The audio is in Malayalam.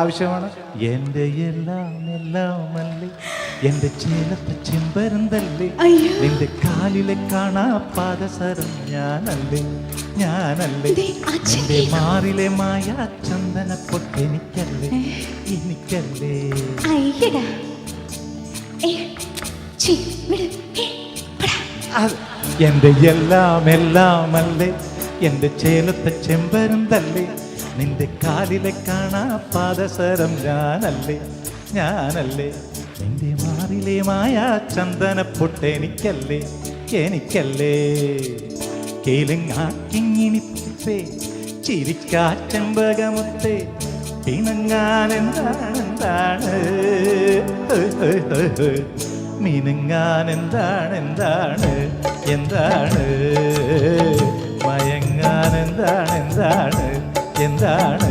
ആവശ്യമാണ്. എന്റെ എല്ലാം എല്ലാം അല്ലേ? എന്റെ ചേലത്തെ ചെമ്പരന്തല്ലേ. നിന്റെ കാലിലെ കാണാ പാദസരം ഞാനല്ലേ? ഞാനല്ലേ? എന്റെ മാറിലെ മായ ചന്ദന പൊട്ടെനിക്കല്ലേ എനിക്കല്ലേ? എന്റെ എല്ലാം എല്ലാം അല്ലേ? എന്റെ ചേലത്തെ ചെമ്പരന്തല്ലേ നിന്റെ കാലിലെ കാണാ പാദസരം ഞാനല്ലേ? ഞാനല്ലേ? നിന്റെ മാറിലെ മായ ചന്ദന പൊട്ടെനിക്കല്ലേ എനിക്കല്ലേ? കേലുങ്ങാക്കിങ്ങിണിപ്പേ ചിരിക്കാറ്റമ്പകമുത്തേ പിണങ്ങാൻ എന്താണ് എന്താണ് എന്താണ് എന്താണ്? എന്താണ്? എന്താണ്?